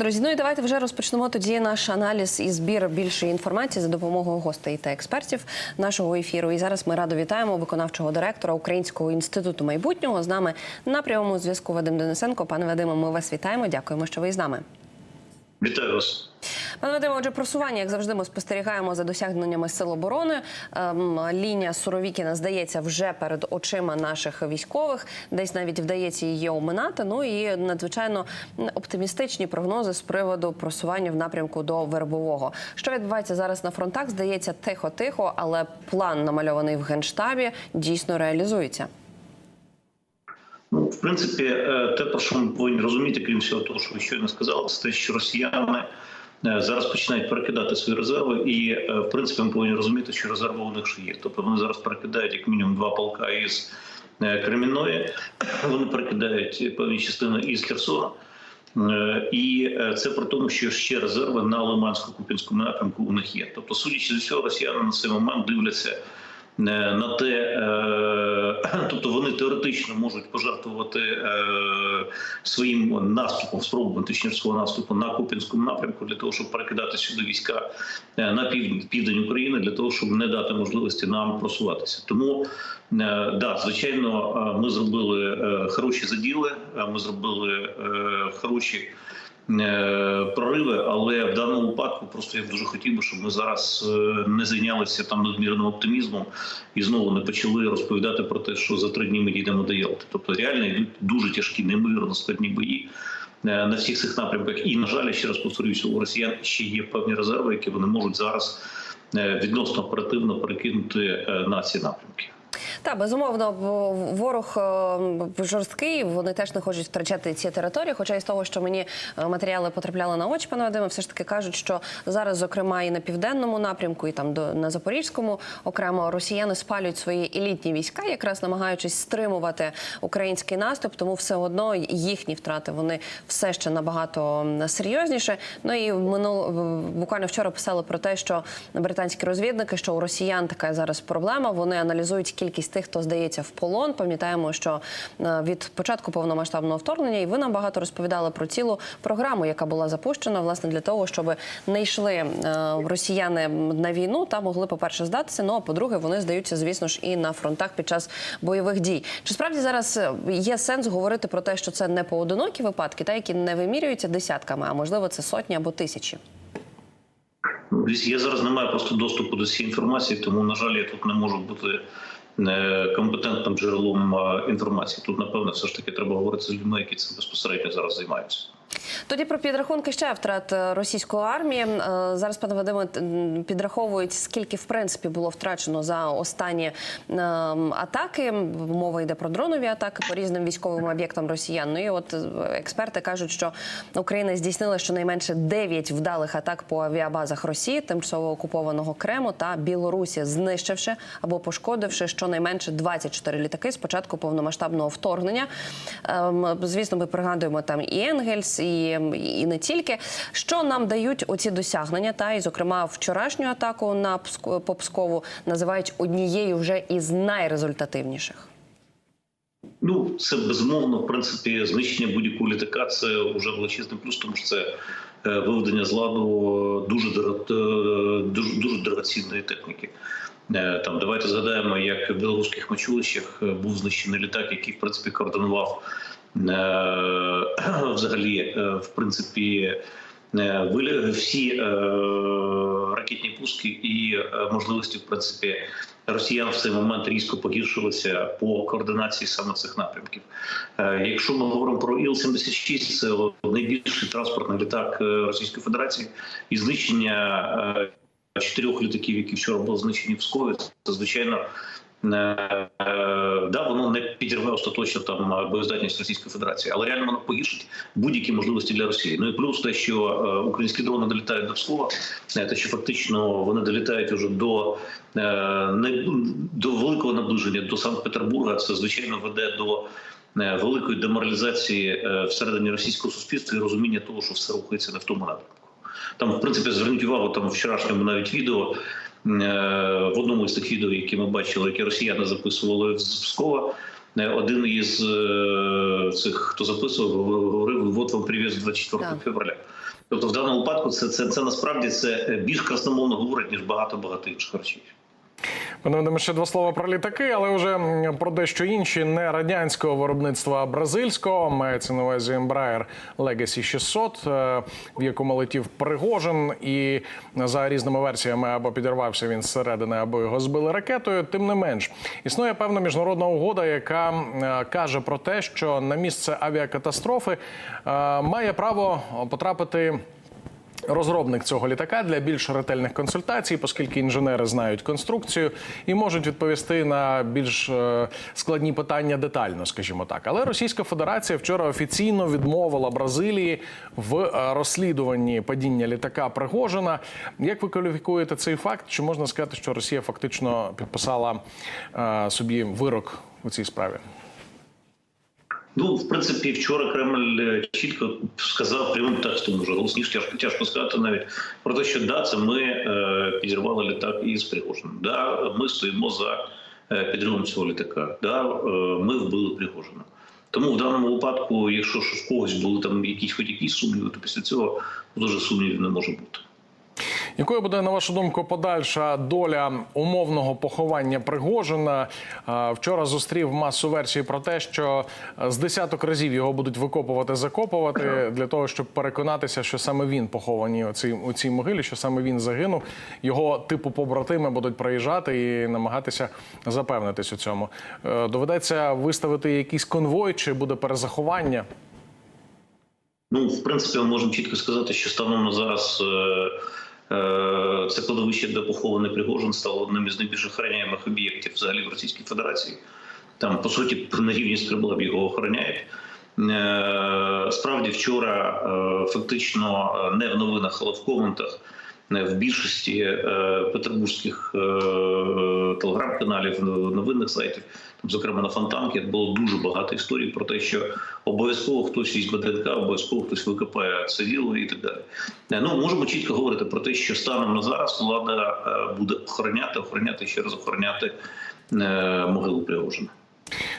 Друзі, ну і давайте вже розпочнемо тоді наш аналіз і збір більшої інформації за допомогою гостей та експертів нашого ефіру. І зараз ми радо вітаємо виконавчого директора Українського інституту майбутнього. З нами на прямому зв'язку Вадим Денисенко. Пане Вадиме, ми вас вітаємо. Дякуємо, що ви з нами. Вітаю вас. Пане Вадиме, отже, просування, як завжди, ми спостерігаємо за досягненнями сил оборони. Ем, лінія Суровікіна здається вже перед очима наших військових. Десь навіть вдається її оминати. Ну і надзвичайно оптимістичні прогнози з приводу просування в напрямку до вербового. Що відбувається зараз на фронтах? Здається, тихо-тихо, але план намальований в генштабі дійсно реалізується. Ну, в принципі, е, те, про що ми повинні розуміти, крім всього того, що ви щойно сказали, це те, що росіяни е, зараз починають перекидати свої резерви, і е, в принципі ми повинні розуміти, що резерви у них ще є. Тобто вони зараз перекидають як мінімум два полка із Кремінної, вони перекидають певні частини із Херсона. І це при тому, що ще резерви на Лимансько-Купінському напрямку у них є. Тобто, судячи з усього, росіяни на цей момент дивляться на те, е, тобто вони теоретично можуть пожертвувати е, своїм наступом, спробами точніше свого наступу на Купінському напрямку для того, щоб перекидати сюди війська е, на південь, України, для того, щоб не дати можливості нам просуватися. Тому е, да, звичайно, е, ми зробили е, хороші заділи, е, ми зробили е, хороші. Е, Прориви, але в даному випадку просто я дуже хотів би, щоб ми зараз е, не зайнялися там надмірним оптимізмом і знову не почали розповідати про те, що за три дні ми дійдемо до Ялти. Тобто реально йдуть дуже тяжкі, неймовірно складні бої е, на всіх цих напрямках. І на жаль, ще раз повторюся, у росіян ще є певні резерви, які вони можуть зараз відносно оперативно перекинути на ці напрямки. Та безумовно, ворог е, жорсткий. Вони теж не хочуть втрачати ці території. Хоча із того, що мені е, матеріали потрапляли на очі, пане Вадиме, все ж таки кажуть, що зараз, зокрема, і на південному напрямку, і там до на запорізькому окремо росіяни спалюють свої елітні війська, якраз намагаючись стримувати український наступ. Тому все одно їхні втрати вони все ще набагато серйозніше. Ну і минул буквально вчора писали про те, що британські розвідники, що у росіян така зараз проблема. Вони аналізують кількість тих, хто здається в полон. Пам'ятаємо, що е, від початку повномасштабного вторгнення, і ви нам багато розповідали про цілу програму, яка була запущена власне для того, щоб не йшли е, росіяни на війну та могли, по перше, здатися. Ну а по-друге, вони здаються, звісно ж, і на фронтах під час бойових дій. Чи справді зараз е, є сенс говорити про те, що це не поодинокі випадки, та які не вимірюються десятками, а можливо, це сотні або тисячі? Я зараз не маю просто доступу до цієї інформації, тому на жаль, я тут не можу бути компетентним джерелом е, інформації. Тут напевно все ж таки треба говорити з людьми, які цим безпосередньо зараз займаються. Тоді про підрахунки ще втрат е, російської армії. Е, Зараз, пане Вадиме, підраховують, скільки в принципі було втрачено за останні е, атаки. Мова йде про дронові атаки по різним військовим об'єктам росіян. Ну і от експерти кажуть, що Україна здійснила щонайменше 9 вдалих атак по авіабазах Росії, тимчасово окупованого Криму та Білорусі, знищивши або пошкодивши щонайменше 24 літаки з початку повномасштабного вторгнення. Ем, Звісно, ми пригадуємо там і Енгельс, і, і не тільки. Що нам дають оці досягнення? Та і, зокрема, вчорашню атаку на по Пскову називають однією вже із найрезультативніших. Ну, це безумовно, в принципі, знищення будь-якого літака це вже величезний плюс, тому що це е, виведення з ладу дуже е, дуже, дуже дорогоцінної техніки. Е, Там давайте згадаємо, як в білоруських мочулищах е, був знищений літак, який в принципі координував е, взагалі, е, в принципі. е, всі е, ракетні пуски і е, можливості, в принципі, росіян в цей момент різко погіршилися по координації саме цих напрямків. Е, Якщо ми говоримо про Іл-76, це найбільший транспортний літак е, Російської Федерації, і знищення е, чотирьох літаків, які вчора були знищені в Пскові, це звичайно. Е, Да, воно не підірве остаточно там боєздатність Російської Федерації, але реально воно погіршить будь-які можливості для Росії. Ну і плюс те, що е, українські дрони долітають до Пскова, те, що фактично вони долітають уже до, е, до великого наближення до Санкт-Петербурга, це звичайно веде до великої деморалізації всередині російського суспільства і розуміння того, що все рухається не в тому напрямку. Там, в принципі, зверніть увагу, там вчорашньому навіть відео. Е, В одному із тих відео, які ми бачили, які росіяни записували з Пскова, е, один із е, цих, хто записував, говорив, вот вам привіз 24 Так. февраля. Тобто, в даному випадку це, це, це насправді це більш красномовно говорить, ніж багато багато інших речей. Пане ще два слова про літаки, але вже про дещо інші не радянського виробництва, а бразильського. Мається на увазі Embraer Legacy 600, е, в якому летів Пригожин, і за різними версіями або підірвався він зсередини, або його збили ракетою. Тим не менш, існує певна міжнародна угода, яка е, каже про те, що на місце авіакатастрофи е, має право потрапити. Розробник цього літака для більш ретельних консультацій, оскільки інженери знають конструкцію і можуть відповісти на більш е, складні питання детально, скажімо так. Але Російська Федерація вчора офіційно відмовила Бразилії в е, розслідуванні падіння літака Пригожина. Як ви кваліфікуєте цей факт? Чи можна сказати, що Росія фактично підписала е, собі вирок у цій справі? Ну, в принципі, вчора Кремль е, чітко сказав прямим текстом, уже голосніше тяжко, тяжко сказати навіть про те, що да, це ми е, підірвали літак із Пригожином. Да, ми стоїмо за е, підривом цього літака. Да, е, ми вбили Пригожина. Тому в даному випадку, якщо ж в когось були там якісь хоч якісь сумніви, то після цього дуже сумнівів не може бути. Якою буде на вашу думку подальша доля умовного поховання Пригожина? Вчора зустрів масу версій про те, що з десяток разів його будуть викопувати, закопувати для того, щоб переконатися, що саме він похований у цій, могилі, що саме він загинув. Його типу побратими будуть приїжджати і намагатися запевнитись у цьому. Е, Доведеться виставити якийсь конвой, чи буде перезаховання? Ну, в принципі, ми можемо чітко сказати, що станом на зараз е, це кладовище, де похований Пригожин, стало одним із найбільш охороняємих об'єктів взагалі в Російській Федерації. Там, по суті, на рівні Скриблеб його охороняють. Е, Справді, вчора е, фактично е, не в новинах, але в коментах е, в більшості е, петербурзьких е, телеграм-каналів, новинних сайтів, там, зокрема на Фонтанки, було дуже багато історій про те, що обов'язково хтось візьме ДНК, обов'язково хтось викопає це діло і так далі. Е, Ну можемо чітко говорити про те, що станом на зараз влада е, буде охороняти, охороняти ще раз охороняти е, могилу Пригожина.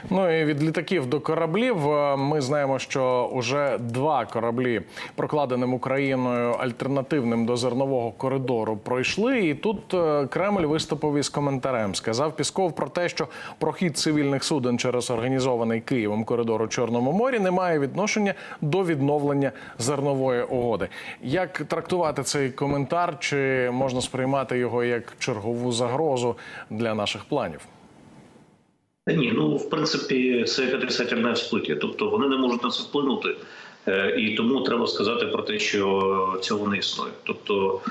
Ну і від літаків до кораблів е, ми знаємо, що уже два кораблі прокладеним Україною альтернативним до зернового коридору пройшли. І тут е, Кремль виступив із коментарем. Сказав Пісков про те, що прохід цивільних суден через організований Києвом коридор у Чорному морі не має відношення до відновлення зернової угоди. Як трактувати цей коментар? Чи можна сприймати його як чергову загрозу для наших планів? Ні, ну в принципі, це як отрицательне всплиття. Тобто вони не можуть на це вплинути, е, і тому треба сказати про те, що цього не існує. Тобто,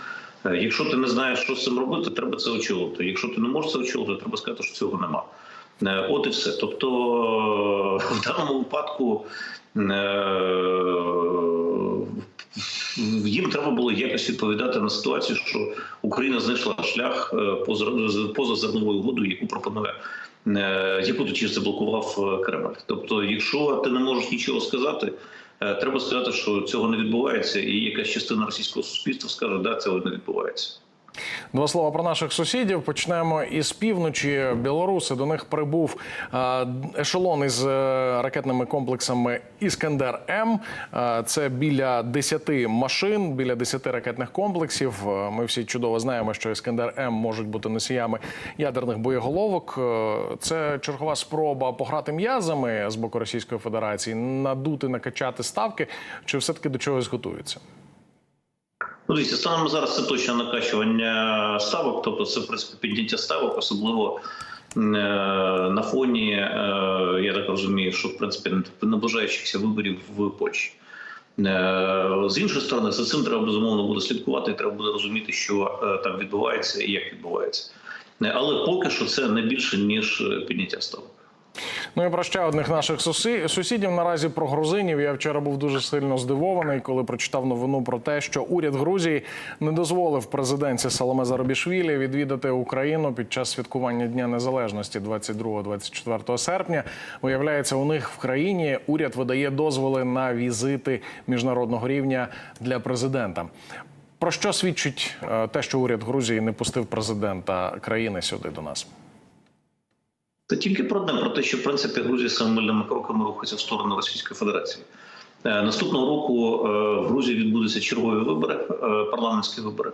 е, якщо ти не знаєш, що з цим робити, треба це очолити. Якщо ти не можеш це очолити, треба сказати, що цього нема. Е, От і все. Тобто, в даному випадку їм треба було якось відповідати на ситуацію, що Україна знайшла шлях поза зерновою угодою, яку пропонує яку точніше заблокував е, Кремль. Тобто, якщо ти не можеш нічого сказати, е, треба сказати, що цього не відбувається, і якась частина російського суспільства скаже, що да, цього не відбувається. Два слова про наших сусідів. Почнемо із півночі. Білоруси до них прибув е, ешелон із е, ракетними комплексами Іскандер М. Е, Це біля 10 машин, біля 10 ракетних комплексів. Ми всі чудово знаємо, що Іскандер М можуть бути носіями ядерних боєголовок. Це чергова спроба пограти м'язами з боку Російської Федерації, надути, накачати ставки, чи все таки до чогось готуються? Ну, дивіться, станом зараз це точно накачування ставок, тобто це в принципі підняття ставок, особливо е, на фоні, е, я так розумію, що в принципі наближаючихся виборів в Польщі. Е, З іншої сторони, за цим треба безумовно буде слідкувати, і треба буде розуміти, що е, там відбувається і як відбувається. Е, Але поки що це не більше ніж е, підняття ставок. Ну і про ще одних наших сусі- сусідів наразі про грузинів. Я вчора був дуже сильно здивований, коли прочитав новину про те, що уряд Грузії не дозволив президенці Саломе Зарабішвілі відвідати Україну під час святкування Дня Незалежності 22-24 серпня. Виявляється, у них в країні уряд видає дозволи на візити міжнародного рівня для президента. Про що свідчить е, те, що уряд Грузії не пустив президента країни сюди до нас? Та тільки про одне, про те, що в принципі Грузія самовільними кроками рухається в сторону Російської Федерації. Е, Наступного року е, в Грузії відбудуться чергові вибори, е, парламентські вибори.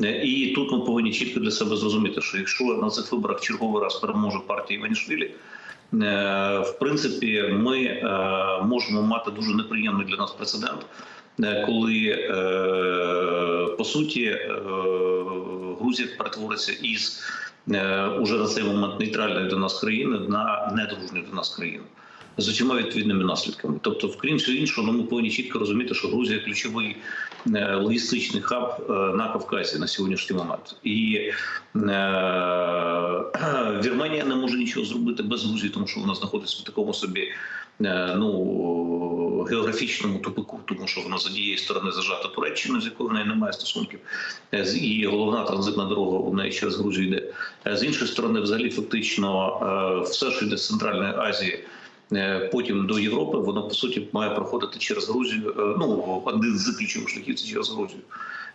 І тут ми повинні чітко для себе зрозуміти, що якщо на цих виборах черговий раз переможе партія Іванішвілі, в принципі, ми можемо мати дуже неприємний для нас прецедент, коли по суті Грузія перетвориться із уже на цей момент нейтральної до нас країни на недружню до нас країну. З усіма відповідними наслідками, тобто, вкрім всього іншого, ну, ми повинні чітко розуміти, що Грузія ключовий е, логістичний хаб е, на Кавказі на сьогоднішній момент, і е, Вірменія не може нічого зробити без Грузії, тому що вона знаходиться в такому собі е, ну географічному тупику, тому що вона з однієї сторони зажата Туреччиною, з якою в неї немає стосунків, е, і головна транзитна дорога у неї через Грузію йде. Е, З іншої сторони, взагалі, фактично, е, все, що йде з Центральної Азії. е, Потім до Європи воно по суті має проходити через Грузію. е, Ну один з ключових шляхів це через Грузію.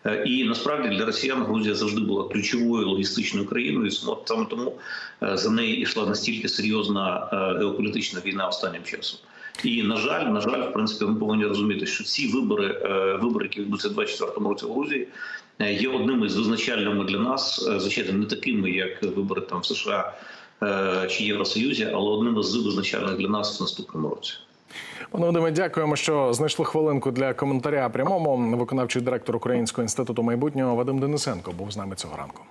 Е, І насправді для росіян Грузія завжди була ключовою логістичною країною. Саме тому е, за неї йшла настільки серйозна е, геополітична війна останнім часом. І на жаль, на жаль, в принципі, ми повинні розуміти, що ці вибори, е, вибори, які відбудуться в 24-му році в Грузії, е, є одними з визначальними для нас, е, звичайно, не такими, як вибори там в США чи Євросоюзі, але одними з визначальних для нас в наступному році. Пане Вадиме, дякуємо, що знайшли хвилинку для коментаря прямому. Виконавчий директор Українського інституту майбутнього Вадим Денисенко був з нами цього ранку.